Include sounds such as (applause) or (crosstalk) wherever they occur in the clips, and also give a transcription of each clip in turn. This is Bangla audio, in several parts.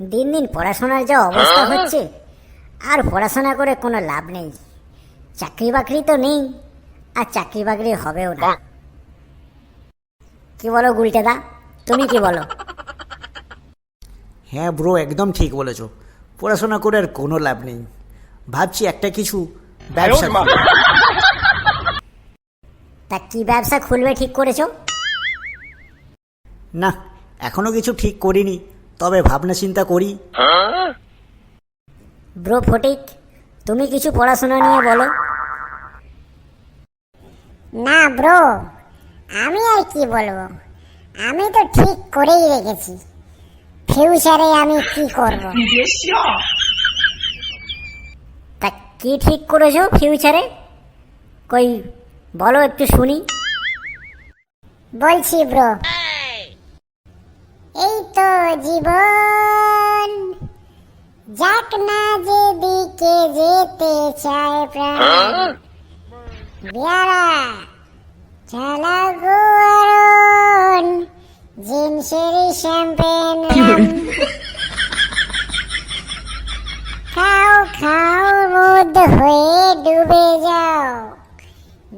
দিন দিন পড়াশোনার যা অবস্থা হচ্ছে আর পড়াশোনা করে কোনো লাভ নেই। চাকরি বাকরি তো নেই আর চাকরি বাকরি হবেও না। কি বলো গুলটেদা তুমি কি বলো? হ্যাঁ ব্রো একদম ঠিক বলেছ। পড়াশোনা করে আর কোনো লাভ নেই। ভাবছি একটা কিছু ব্যবসা তা কি ব্যবসা খুলবে ঠিক করেছ? না এখনও কিছু ঠিক করিনি। তবে ভাবনা চিন্তা করি। ব্রো ফটিক তুমি কিছু পড়াশোনা নিয়ে বলো। না ব্রো আমি আর কি বলব? আমি তো ঠিক করেই রেখেছি। ফিউচারে আমি কি করব? তা কি ঠিক করেছ ফিউচারে? কই বলো একটু শুনি। বলছি ব্রো তো জীবন। যাক না যেদিকে যেতে চায় প্রাণ। বেয়ারা চালা গো আরন জিন্সের শ্যাম্পেন। খাও খাও মুদ হয়ে ডুবে যাও।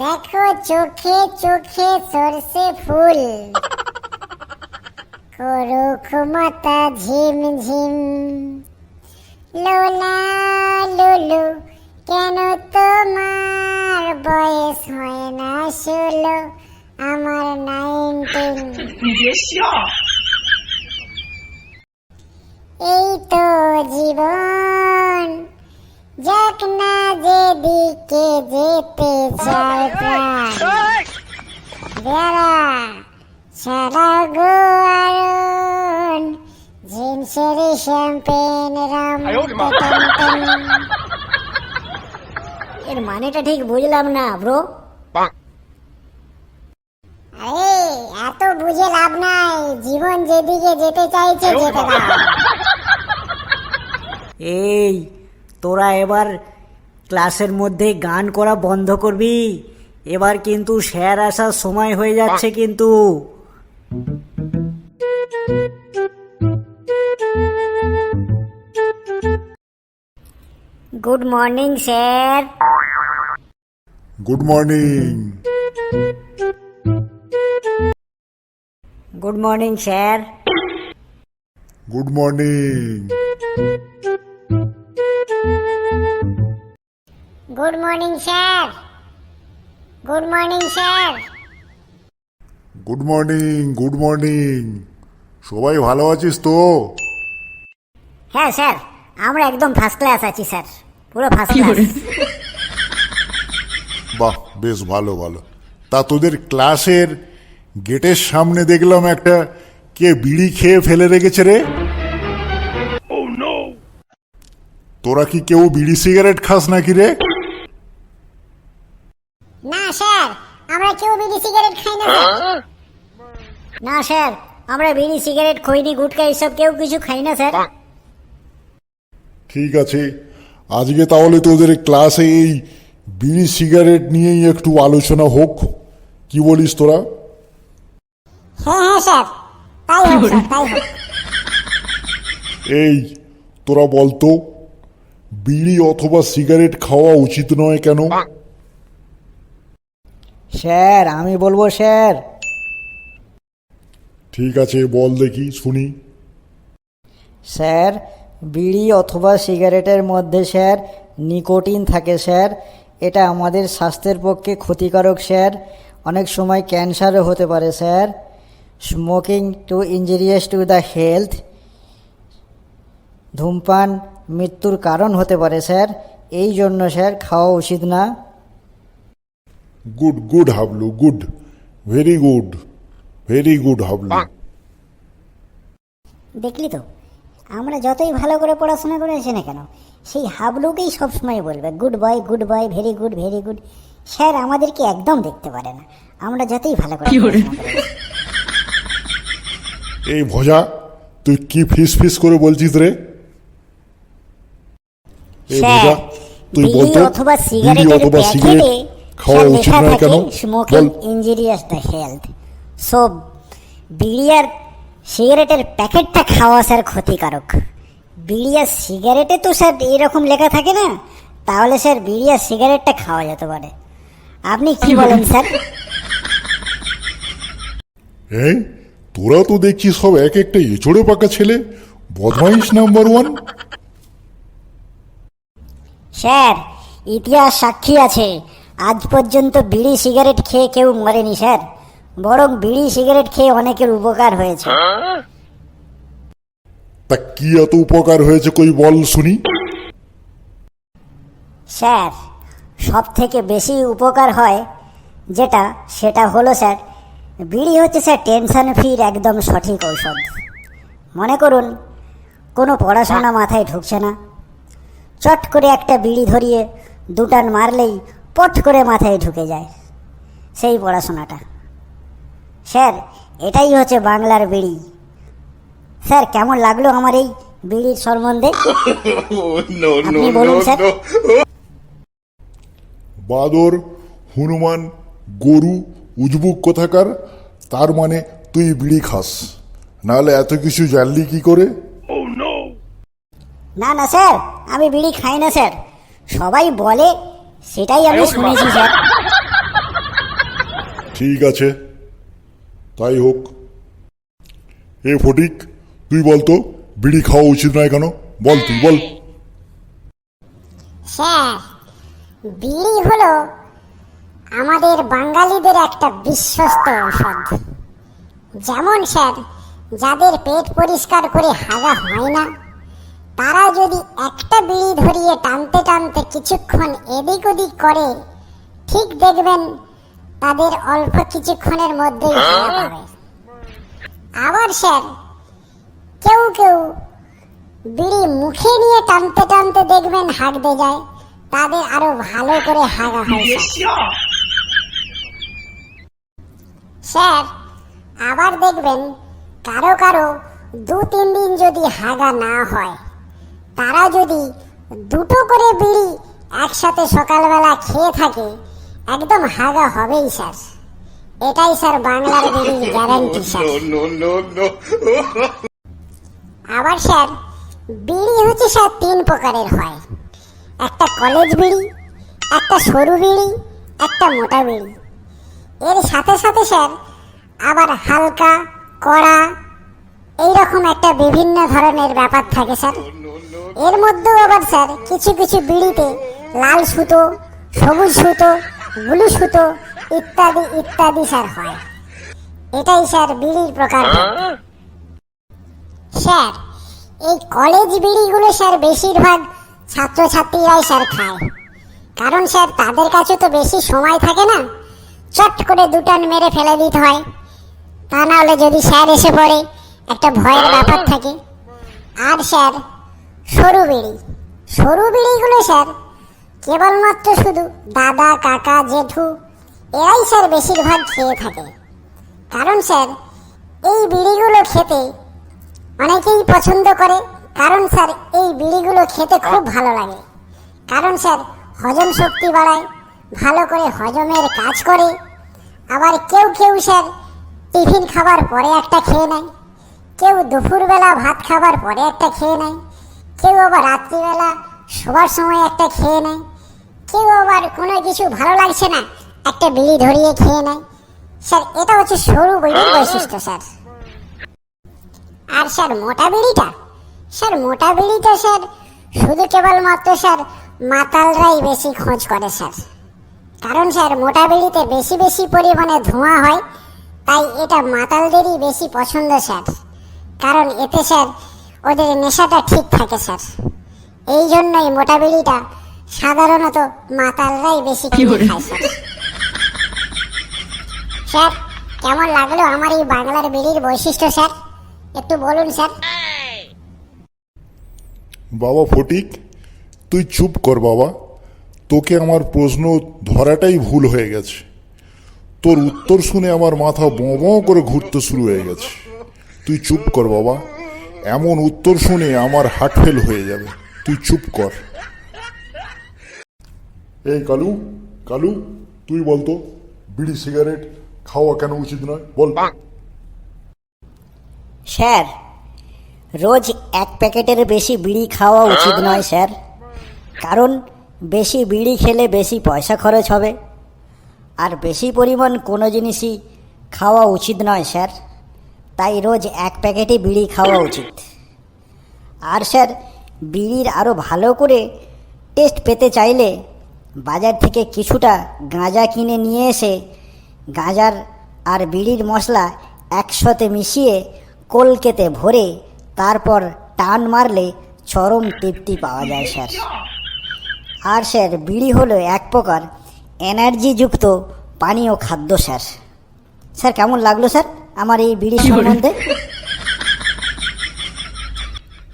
দেখো চোখে চোখে সরষে ফুল। রুখমতা ঝিম ঝিম। লোলা লুলু, কেন তোমার বয়স হয় না ষোলো? আমার নাইনটিন। এই তো জীবন। যাক না যেদিকে যেতে চায় বেড়া সারা গো আরন জিন্সের শ্যাম্পেন রাম। এর মানেটা ঠিক বুঝলাম না ব্রো। আরে এত বুঝে লাভ নাই। জীবন যেদিকে যেতে চাইছে যেতে দাও এই তোরা এবার ক্লাসের মধ্যে গান করা বন্ধ করবি। এবার কিন্তু স্যার আসার সময় হয়ে যাচ্ছে কিন্তু। Good morning sir good morning good morning sir good morning good morning sir good morning sir good morning good morning সবাই ভালো আছিস তো? হ্যাঁ স্যার। আমরা একদম ফার্স্ট ক্লাস আছি স্যার। পুরো ফার্স্ট ক্লাস বাহ বেশ ভালো ভালো। তা তোদের ক্লাসের গেটের সামনে দেখলাম একটা কে বিড়ি খেয়ে ফেলে রেখেছে রে? তোরা কি কেউ বিড়ি সিগারেট খাস নাকি রে? না স্যার। আমরা কেউ বিড়ি সিগারেট খাই না না স্যার। আমরা বিড়ি সিগারেট খৈনি গুটকা এইসব কেউ কিছু খাই না স্যার। ঠিক আছে। আজকে তাহলে তোদের ক্লাসে এই বিড়ি সিগারেট নিয়েই একটু আলোচনা হোক। কি বলিস তোরা? হ্যাঁ হ্যাঁ স্যার। তাই হোক স্যার তাই হোক। এই তোরা বলতো বিড়ি অথবা সিগারেট খাওয়া উচিত নয় কেন? স্যার আমি বলব স্যার ঠিক আছে বল দেখি শুনি। স্যার বিড়ি অথবা সিগারেটের মধ্যে স্যার নিকোটিন থাকে স্যার। এটা আমাদের স্বাস্থ্যের পক্ষে ক্ষতিকারক স্যার। অনেক সময় ক্যান্সারও হতে পারে sir. Smoking to injurious to the health. ধূমপান মৃত্যুর কারণ হতে পারে স্যার। এই জন্য স্যার খাওয়া উচিত না। Good good Hablu good very good very good Hablu দেখলি তো আমরা যতই ভালো করে পড়াশোনা করেছি না কেন সেই হাবলুকেই সবসময় বলবে good boy good boy very good very good sir আমাদেরকে একদম দেখতে পারে না আমরা যতই ভালো করে এই ভজা তুই কি ফিস ফিস করে বলছিস রে? এই তুই বলতো অথবা সিগারেট খাওয়া উচিত নয় কেন? Smoking injurious the health so বিড়ি আর সিগারেটের প্যাকেটটা খাওয়া স্যার ক্ষতিকারক। বিড়ি আর সিগারেটে তো স্যার এরকম লেখা থাকে না তাহলে স্যার বিড়ি আর সিগারেটটা খাওয়া যেতে পারে। আপনি কি বলেন স্যার? হ্যাঁ তোরা তো দেখছি সব এক একটা এচড়ে পাকা ছেলে বদমাইশ নাম্বার ওয়ান। স্যার ইতিহাস সাক্ষী আছে। আজ পর্যন্ত বিড়ি সিগারেট খেয়ে কেউ মরেনি স্যার। বরং বিড়ি সিগারেট খেয়ে অনেকের উপকার হয়েছে। তা কি এত উপকার হয়েছে কই বল শুনি। স্যার সব থেকে বেশি উপকার হয় যেটা সেটা হলো স্যার বিড়ি হচ্ছে স্যার টেনশন ফ্রির একদম সঠিক ঔষধ। মনে করুন কোনো পড়াশোনা মাথায় ঢুকছে না। চট করে একটা বিড়ি ধরিয়ে দুটান মারলেই পট করে মাথায় ঢুকে যায়। সেই পড়াশোনাটা। স্যার এটাই হচ্ছে বাংলার বিড়ি। স্যার কেমন লাগল আমার এই বিড়ির সম্বন্ধে? (laughs) আপনি বলুন স্যার। বাদর হনুমান গরু উজবুক কোথাকার তার মানে তুই বিড়ি খাস। নাহলে এত কিছু জানলি কি করে? না না স্যার আমি বিড়ি খাই না স্যার। সবাই বলে সেটাই আমি শুনেছি স্যার। ঠিক আছে। তাই হোক। এ ফটিক, তুই বলতো বিড়ি খাওয়া উচিত নয় কেন? বল তুই, বল। স্যার বিড়ি হলো আমাদের বাঙালিদের একটা বিশ্বস্ত ঔষধ। যেমন স্যার, যাদের পেট পরিষ্কার করে হাগা হয় না, তারা যদি একটা বিড়ি ধরিয়ে টানতে টানতে কিছুক্ষণ এদিক ওদিক করে, ঠিক দেখবেন তাদের অল্প কিছুক্ষণের মধ্যেই পাবে। আবার স্যার কেউ কেউ বিড়ি মুখে নিয়ে টানতে টানতে দেখবেন হাগতে যায়। তাদের আরও ভালো করে হাগা হয়। স্যার আবার দেখবেন কারও কারও দু তিন দিন যদি হাগা না হয় তারা যদি দুটো করে বিড়ি একসাথে সকালবেলা খেয়ে থাকে একদম হাগা হবেই স্যার। এটাই স্যার বাংলার বিড়ির গ্যারান্টি স্যার। আবার স্যার বিড়ি হচ্ছে স্যার তিন প্রকারের হয়। একটা কলেজ বিড়ি একটা সরু বিড়ি একটা মোটা বিড়ি। এর সাথে সাথে স্যার আবার হালকা কড়া এইরকম একটা বিভিন্ন ধরনের ব্যাপার থাকে স্যার। এর মধ্যেও আবার স্যার কিছু কিছু বিড়িতে লাল সুতো সবুজ সুতো ব্লু সুতো ইত্যাদি ইত্যাদি স্যার হয়। এটাই স্যার বিড়ির প্রকার। স্যার, এই কলেজ বিড়িগুলো স্যার বেশিরভাগ ছাত্রছাত্রীরাই স্যার খায়। কারণ স্যার তাদের কাছে তো বেশি সময় থাকে না। চট করে দুটান মেরে ফেলে দিতে হয়। তা না হলে যদি স্যার এসে পড়ে, একটা ভয়ের ব্যাপার থাকে। আর স্যার, সরু বিড়ি। সরু বিড়িগুলো স্যার কেবলমাত্র শুধু দাদা, কাকা, জেঠু, এরাই স্যার বেশিরভাগ খেয়ে থাকে। কারণ স্যার, এই বিড়িগুলো খেতে অনেকেই পছন্দ করে। কারণ স্যার, এই বিড়িগুলো খেতে খুব ভালো লাগে। কারণ স্যার, হজম শক্তি বাড়ায়, ভালো করে হজমের কাজ করে। আবার কেউ কেউ স্যার, টিফিন খাবার পরে একটা খেয়ে নেয়। কেউ দুপুরবেলা ভাত খাবার পরে একটা খেয়ে নেয়। কেউ আবার রাত্রিবেলা শোবার সময় একটা খেয়ে নেয়। কেউ আবার কোনো কিছু ভালো লাগছে না? একটা বিড়ি ধরিয়ে খেয়ে নেয়। স্যার, এটা হচ্ছে সরু বিড়ির বৈশিষ্ট্য, স্যার। আর স্যার, মোটা বিড়িটা? স্যার, মোটা বিড়িটা, স্যার, শুধু কেবলমাত্র, স্যার, মাতালরাই বেশি খোঁজ করে, স্যার। কারণ, স্যার, মোটা বিড়িতে বেশি বেশি পরিমাণে ধোঁয়া হয়, তাই এটা মাতালদেরই বেশি পছন্দ, স্যার। কারণ এতে, স্যার, ওদের নেশাটা ঠিক থাকে, স্যার। এই জন্যই মোটা বিড়িটা সাধারণত মাতালরাই বেশি কিনে খায় স্যার। স্যার কেমন লাগল আমার এই বাংলার বিড়ির বৈশিষ্ট্য স্যার? একটু বলুন স্যার। বাবা ফটিক তুই চুপ কর বাবা। তোকে আমার প্রশ্ন ধরাটাই ভুল হয়ে গেছে। তোর উত্তর শুনে আমার মাথা বঁ বঁ করে ঘুরতে শুরু হয়ে গেছে। তুই চুপ কর বাবা। এমন উত্তর শুনে আমার হার্ট ফেল হয়ে যাবে। তুই চুপ কর। এই কালু কালু, তুই বলতো, বিড়ি সিগারেট খাওয়া কেন উচিত নয়? বল। স্যার, রোজ এক প্যাকেটের বেশি বিড়ি খাওয়া উচিত নয়, স্যার। কারণ বেশি বিড়ি খেলে বেশি পয়সা খরচ হবে। আর বেশি পরিমাণ কোনো জিনিসই খাওয়া উচিত নয়, স্যার। তাই রোজ এক প্যাকেটই বিড়ি খাওয়া উচিত। আর স্যার, বিড়ির আরও ভালো করে টেস্ট পেতে চাইলে বাজার থেকে কিছুটা গাঁজা কিনে নিয়ে এসে গাঁজার আর বিড়ির মশলা একসাথে মিশিয়ে কলকেতে ভরে তারপর টান মারলে চরম তৃপ্তি পাওয়া যায় স্যার। আর স্যার বিড়ি হলো এক প্রকার এনার্জিযুক্ত পানীয় খাদ্য স্যার। স্যার কেমন লাগল স্যার আমার এই বিড়ির সম্বন্ধে?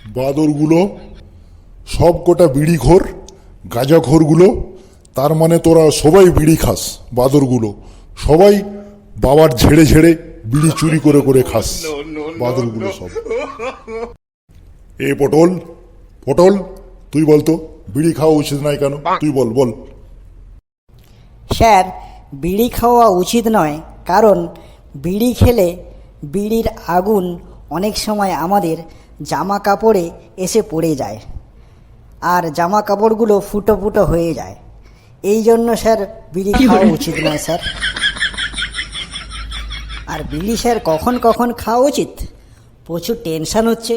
বাদরগুলো সব কটা বিড়িখোর গাঁজাখোরগুলো তার মানে তোরা সবাই বিড়ি খাস বাদরগুলো। সবাই বাবার ঝেড়ে ঝেড়ে বিড়ি চুরি করে করে খাস বাদরগুলো সব। এ পটল পটল তুই বলতো বিড়ি খাওয়া উচিত নয় কেন? তুই বল বল। স্যার বিড়ি খাওয়া উচিত নয় কারণ বিড়ি খেলে বিড়ির আগুন অনেক সময় আমাদের জামা কাপড়ে এসে পড়ে যায় আর জামা কাপড়গুলো ফুটো ফুটো হয়ে যায়। এই জন্য স্যার বিড়ি খাওয়া উচিত নয় স্যার। আর বিড়ি স্যার কখন কখন খাওয়া উচিত? প্রচুর টেনশান হচ্ছে।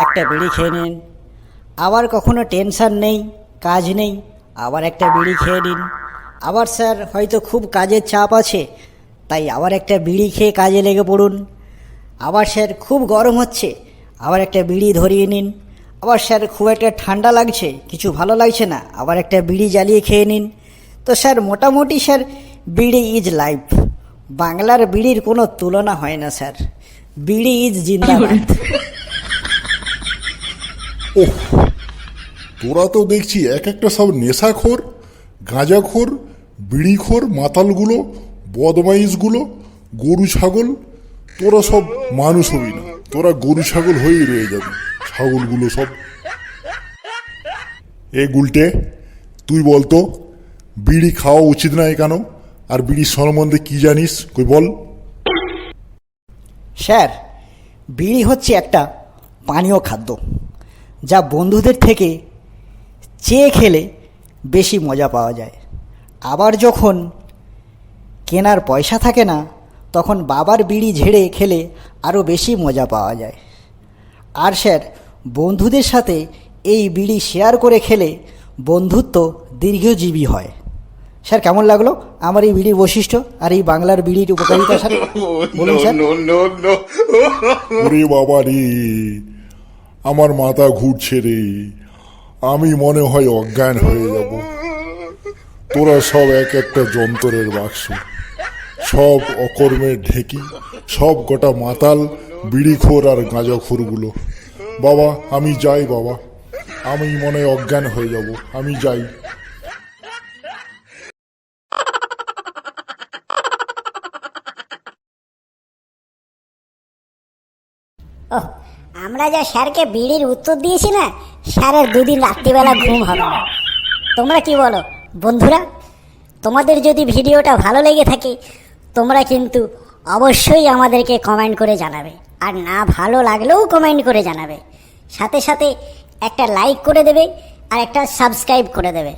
একটা বিড়ি খেয়ে নিন। আবার কখনো টেনশান নেই কাজ নেই আবার একটা বিড়ি খেয়ে নিন। আবার স্যার হয়তো খুব কাজের চাপ আছে তাই আবার একটা বিড়ি খেয়ে কাজে লেগে পড়ুন। আবার স্যার খুব গরম হচ্ছে আবার একটা বিড়ি ধরিয়ে নিন। আবার স্যার, খুব একটা ঠান্ডা লাগছে, কিছু ভালো লাগছে না, আবার একটা বিড়ি জ্বালিয়ে খেয়ে নিন। তো স্যার, মোটামুটি স্যার, বিড়ি ইজ লাইফ। বাংলার বিড়ির কোনো তুলনা হয় না, স্যার। বিড়ি ইজ জিন্দাবাদ। (laughs) ওহ, তোরা তো দেখছি এক একটা সব নেশাখোর, গাঁজাখোর, বিড়িখোর মাতালগুলো, বদমাইশগুলো, গরু ছাগল, তোরা সব মানুষ হবি না। তোরা গরু ছাগল হয়েই রয়ে যাবি। ছাগলগুলো সব। এ গুলটে, তুই বলতো বিড়ি খাওয়া উচিত নয় কেন? আর বিড়ির সম্বন্ধে কি জানিস? কই বল। স্যার, বিড়ি হচ্ছে একটা পানীয় খাদ্য, যা বন্ধুদের থেকে চেয়ে খেলে বেশি মজা পাওয়া যায়। আবার যখন কেনার পয়সা থাকে না, তখন বাবার বিড়ি ঝেড়ে খেলে আরও বেশি মজা পাওয়া যায়। আর স্যার বন্ধুদের সাথে এই বিড়ি শেয়ার করে খেলে বন্ধুত্ব দীর্ঘজীবী হয়। স্যার কেমন লাগল? আমার এই বিড়ির বৈশিষ্ট্য আর এই বাংলার বিড়ির উপকারিতা স্যার (laughs) বলুন স্যার ওরে বাবা রে আমার মাথা ঘুরছে রে। আমি মনে হয় অজ্ঞান হয়ে যাব। তোরা সব এক একটা যন্ত্রের বাক্স সব অকর্মের ঢেকি সব গোটা মাতাল বিড়িখোর আর গাঁজাখোরগুলো। বাবা, আমি যাই বাবা। আমি মনে অজ্ঞান হয়ে যাব। আমি যাই। ও, আমরা যা স্যারকে বিড়ির উত্তর দিয়েছি না, স্যারের দুদিন রাত্রিবেলা ঘুম হবে না। তোমরা কি বলো, বন্ধুরা? তোমাদের যদি ভিডিওটা ভালো লেগে থাকে, তোমরা কিন্তু অবশ্যই আমাদেরকে কমেন্ট করে জানাবে। আর না ভালো লাগলেও কমেন্ট করে জানাবে। সাথে সাথে একটা লাইক করে দেবে আর একটা সাবস্ক্রাইব করে দেবে।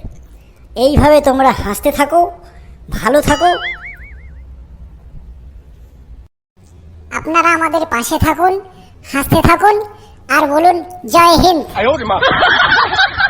এইভাবে তোমরা হাসতে থাকো ভালো থাকো। আপনারা আমাদের পাশে থাকুন হাসতে থাকুন আর বলুন জয় হিন্দ। (laughs)